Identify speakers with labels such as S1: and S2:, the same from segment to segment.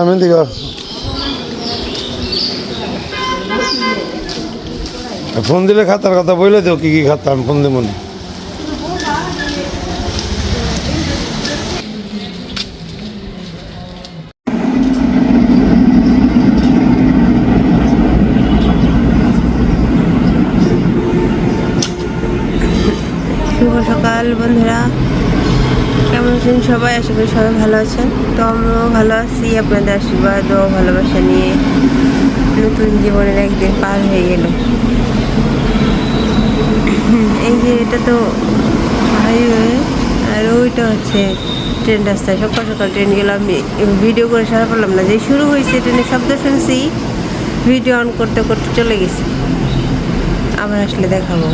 S1: আমি দিকে ফোন দিলে খাতার কথা বলে দেও, কি কি খাতা, আমি ফোন দেবো না
S2: সকাল, বন্ধুরা। কেমন আছেন সবাই? আশা করি সবাই ভালো আছেন। তো আমরাও ভালো আছি। আপনাদের আশীর্বাদ ও ভালোবাসা নিয়ে নতুন জীবনের একদিন পার হয়ে গেল। এই যে এটা তো হাইওয়ে আর ওইটা হচ্ছে ট্রেন রাস্তায় সকাল সকাল ট্রেন গেলাম। আমি ভিডিও করে সারা পারলাম না। যে শুরু হয়েছে ট্রেনের শব্দ শুনছি। ভিডিও অন করতে করতে চলে গেছি। আবার আসলে দেখাবো।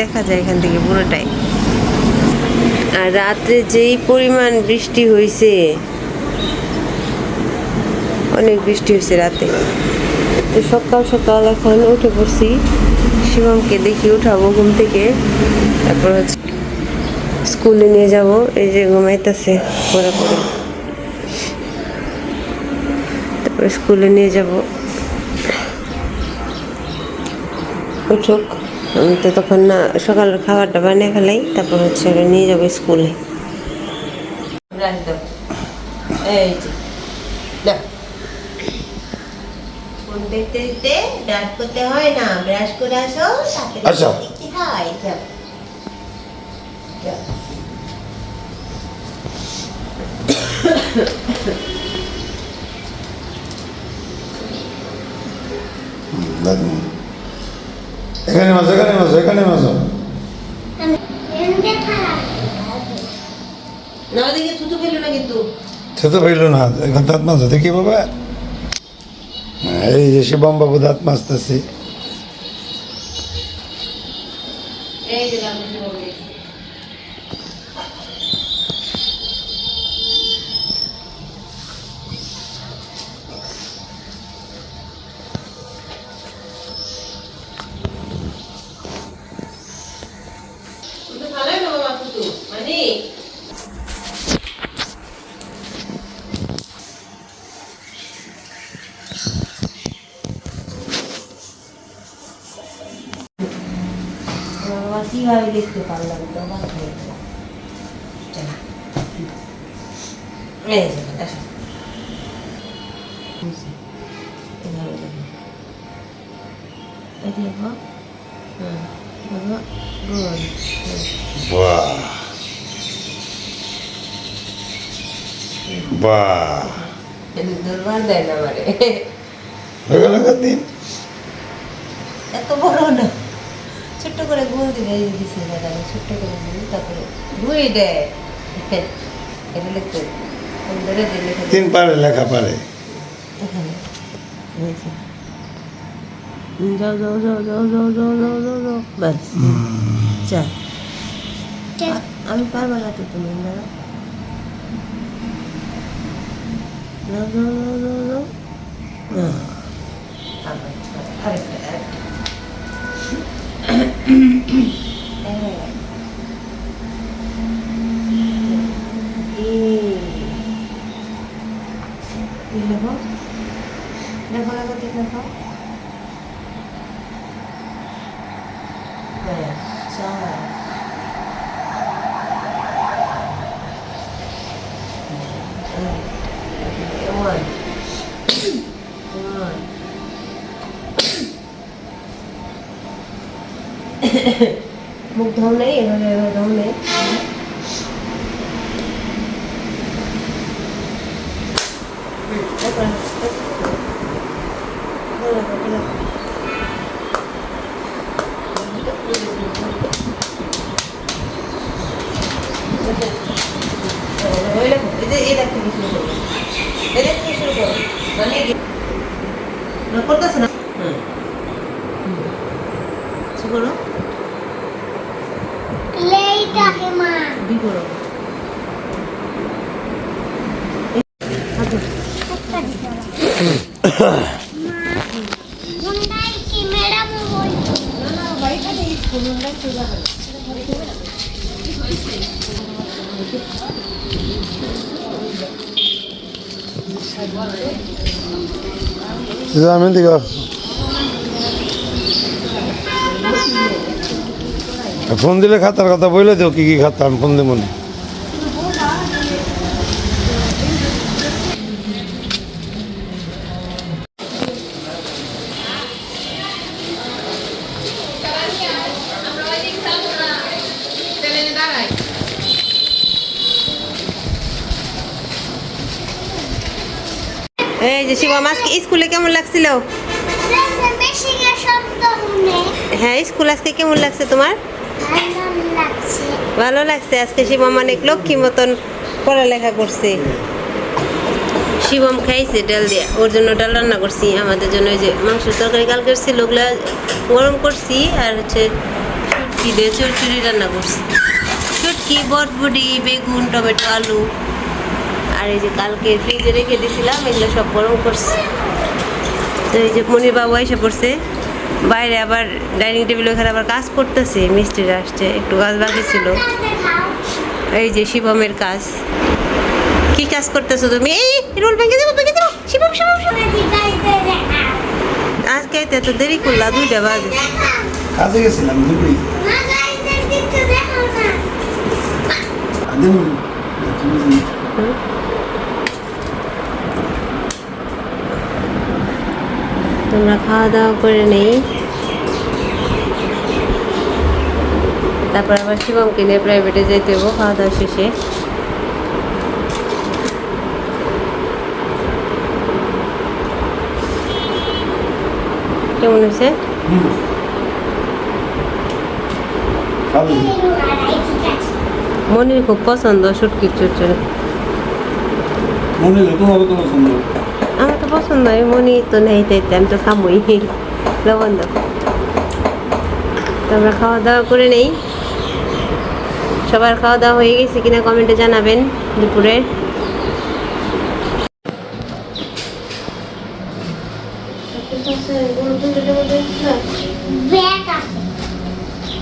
S2: দেখা যায় এখান থেকে পুরোটাই। আর রাত্রে যেই পরিমাণ বৃষ্টি হয়েছে অনেক বৃষ্টি হয়েছে রাতে। তো সকাল সকাল এখন উঠে পড়ছি, শিবমকে দেখি উঠাবো ঘুম থেকে। তারপর হচ্ছে স্কুলে নিয়ে যাব, এই যে ঘুমাইতেছে পরে পরে তারপরে স্কুলে নিয়ে যাব। উঠুক। আমি তো তখন না সকালের খাবারটা বানিয়ে ফেলাই তারপর হচ্ছে ওরা নিয়ে যাব স্কুলে এই দেখতে দেখতে ব্রাশ করতে হয় না ব্রাশ করে আসো সাথে
S1: আসো।
S2: হয় যাও যাও।
S1: এখানে মাসো এখানে মাসো এখানে মাসো
S2: থুতু না
S1: এখন দাঁত মাসো দেখি বাবা। এই যে শিবম বাবু দাঁত মাজতেছে।
S2: এই যে বুঝতে পারলাম তো আবার হয়ে গেল এই দেখো।
S1: বাহ। বাহ।
S2: ধরবার দেয় না মানে করে গোল দিবে দিছে দাদা ছোট্ট করে গোল তারপরে ধুই দেয় এটা লিখতে আমি ধরে দিয়ে
S1: তিন পারে লেখা পারে
S2: এখানে এই যে। যাও যাও যাও যাও যাও যাও যাও যাও যাও ব্যাস চা আমি পারব না তো তুমি দাঁড়াও যাও যাও যাও যাও যাও যাও। আরেকটা দেখো দেখো দেখো ঠিক মুখ ধর নেই এভাবে এভাবে ধর নেই
S1: জামিন দিগা ফোন দিলে খাতার কথা বলে দিও, কি কি খাতা আমি ফোন দিব না।
S2: শিবম আজকে স্কুলে কেমন লাগছিল? হ্যাঁ স্কুল আজকে কেমন লাগছে তোমার?
S3: ভালো লাগছে,
S2: আজকে শিবম অনেক লক্ষ্মী মতন পড়ালেখা করছে। শিবম খাইছে ডাল দিয়ে, ওর জন্য ডাল রান্না করছি, আমাদের জন্য ওই যে মাংসের তরকারি কালকে ছিল ওগুলা গরম করছি, আর হচ্ছে চুটকি দিয়ে চড়চড়ি রান্না করছি। চুটকি বটবুটি বেগুন, টমেটো, আলু। আর এই যে কালকে ফ্রিজে রেখে দিয়েছিলাম এগুলো সব গরম করছে। তো এই যে মনির বাবু এসে পড়ছে। বাইরে আবার ডাইনিং টেবিল ওখানে আবার কাজ করতেছে মিস্ত্রিরা আসছে একটু কাজ বাকি ছিল। এই যে শিবমের কাজ। কি কাজ করতেছো তুমি? এই রোল ভেঙে দেবো ভেঙে দেবো। শিবম শিবম শিবম। আজকে তো এত দেরি করলা? দুইটা বাজে।
S1: কাজে গেছিলাম দুপুরি
S3: দেখাও না।
S2: তোমরা খাওয়া দাওয়া করে নেই। তারপর আবার শিবমকে নিয়ে প্রাইভেটে যেতে হব খাওয়া দাওয়া শেষে। কেমন হয়েছে? মনির খুব পছন্দ, শুটকির চচ্চড়ি
S1: মনে হলো তোমারও পছন্দ।
S2: আমার তো পছন্দ হয় মনি তো নেই তাই তো আমি তো খামই লবণ দাও তো আমরা খাওয়া দাওয়া করে নেই সবার খাওয়া দাওয়া হয়ে গেছে কিনা কমেন্টে জানাবেন দুপুরে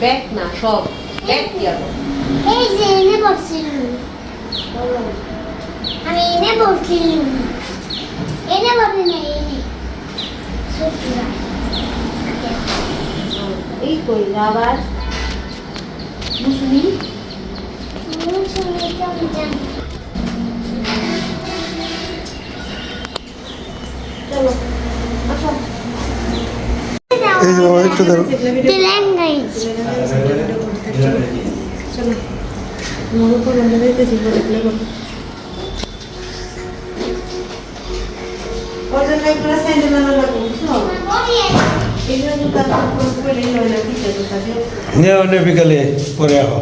S3: ব্যাগ
S2: না সব ব্যাগ কি
S3: এই যে এনে বসছিলাম আমি এনে বসছিলাম এনে বসি না এনে
S2: এই কই আবার মুসুমি চলো আসো
S1: এই যে একটু ধরো
S2: মনে করো আমরা যাইতেছি পরে প্লে করব ওর জন্য এগুলো স্যান্ডেল আনা লাগবে বুঝছ এগুলো জুতা পরে না পিঠে জুতা দিয়ে
S1: নিয়ে অনেক বিকালে পরে আহ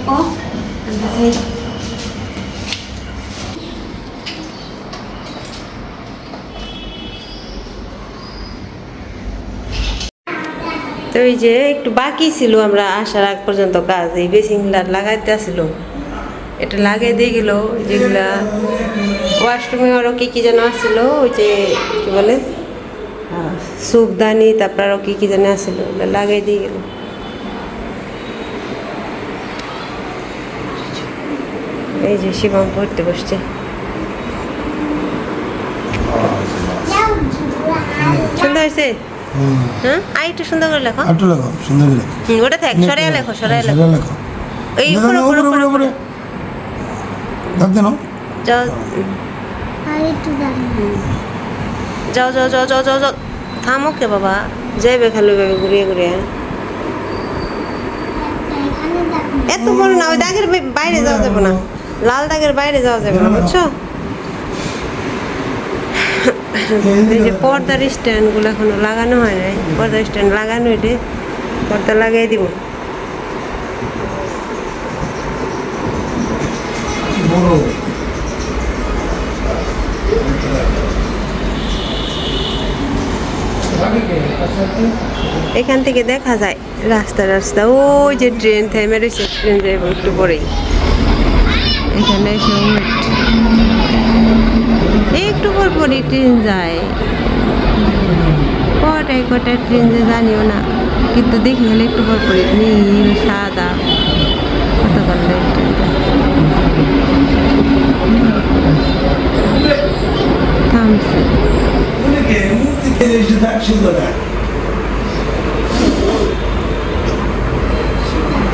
S2: থাকো আমরা যাই তো ওই যে একটু বাকি ছিল আমরা আসার আগ পর্যন্ত কাজ এই বেসিংটা লাগাইতে আসছিল এটা লাগিয়ে দিয়ে গেল যেগুলা ওয়াশরুমে আরও কী কী যেন আসছিল ওই যে কী বলে সুপদানি তারপর আরও কী কী যেন আসছিল ওগুলো লাগিয়ে দিয়ে গেল। এই যে শিবম পড়তে বসছে। সুন্দর হয়েছে হ্যাঁ? আর একটু সুন্দর করে লেখো।
S1: একটু লেখো সুন্দর করে
S2: হুম, ওটা থাক সরাই লেখো সরাই লেখো।
S1: লেখো।
S2: এই উপরে উপরে উপরে উপরে
S1: দাগ দেন
S2: যাও যাও যাও যাও। যাও যাও যাও থামো কে বাবা? যাইবে খালি ভাবে ঘুরিয়ে ঘুরিয়ে। এত বড় না ওই দাগের বাইরে যাওয়া যাবে না। লাল দাগের বাইরে যাওয়া যাবে না। বুঝছ? যে পর্দার স্ট্যান্ডগুলো এখনও লাগানো হয় নাই। পর্দার স্ট্যান্ড লাগানো এটা পর্দা লাগাই দিব। এখান থেকে দেখা যায়, রাস্তা রাস্তা, ওই যে ট্রেন থেমে রয়েছে, ট্রেন যাইব একটু পরেই। এখানে এসে উঠ। একটু পর পরই ট্রেন যায়। কটায় কটায় ট্রেন যে জানিও না। কিন্তু দেখি হলে একটু পর পরই। নীল সাদা। কত করলে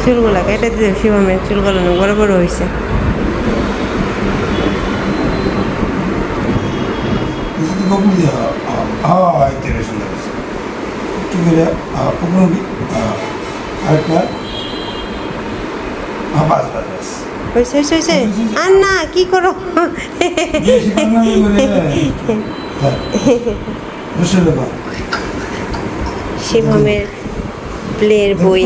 S2: চুলগুলা কেটে দিতে শিবমের চুলগুলো বড় বড় হয়েছে
S1: হয়েছে
S2: হয়েছে হয়েছে আর না কি করো শিবমের প্লের বই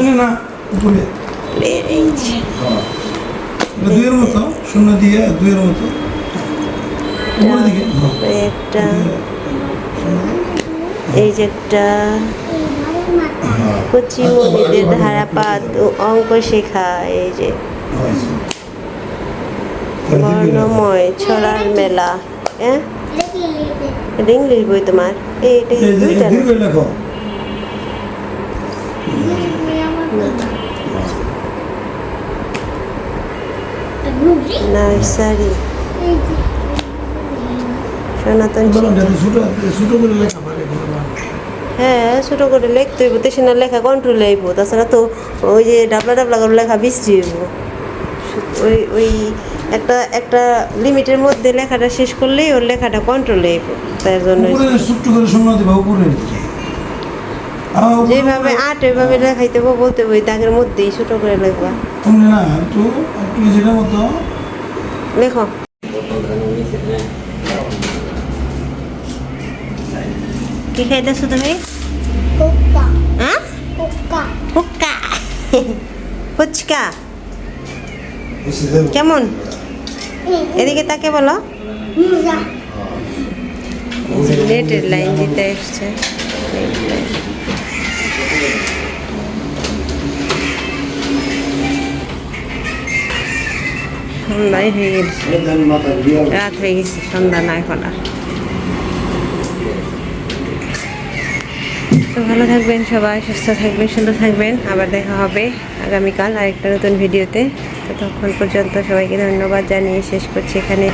S2: প্লের এই
S1: দুইয়ের মতো শূন্য দিয়ে দুইয়ের মতো।
S2: একটা এই যে একটা কচি মনিদের ধারাপাত ও অঙ্ক শেখা এই যে। বর্ণময় ছড়ার মেলা হ্যাঁ? এটা ইংলিশ বই তোমার? এইটা
S1: লেখো।
S2: নার্সারি। সনাতন
S1: তো
S2: হ্যাঁ ছোটো করে লিখতে হইব তো না লেখা কন্ট্রোল হইব তাছাড়া তো ওই যে ডাবলা ডাবলা করে লেখা বৃষ্টি হইব। ওই ওই একটা একটা লিমিটের মধ্যে লেখাটা শেষ করলেই ওর লেখাটা কন্ট্রোল হইব তাই জন্য যেভাবে আট ওইভাবে লেখাইতে বলতে বই দাগের মধ্যেই ছোটো করে লেখবা।
S1: না যেটা মতো
S2: লেখো। কি খাইতেছো তুমি?
S3: কোকা।
S2: হ্যাঁ? হুক্কা ফুচকা। কেমন? এদিকে তাকে বলো। নেটের লাইন দিতে এসছে। সন্ধ্যায় হয়ে গেছে। রাত হয়ে গেছে সন্ধ্যা না এখন আর। তো ভালো থাকবেন সবাই, সুস্থ থাকবেন, সুন্দর থাকবেন। আবার দেখা হবে আগামীকাল আরেকটা নতুন ভিডিওতে। তো তখন পর্যন্ত সবাইকে ধন্যবাদ জানিয়ে শেষ করছি এখানে।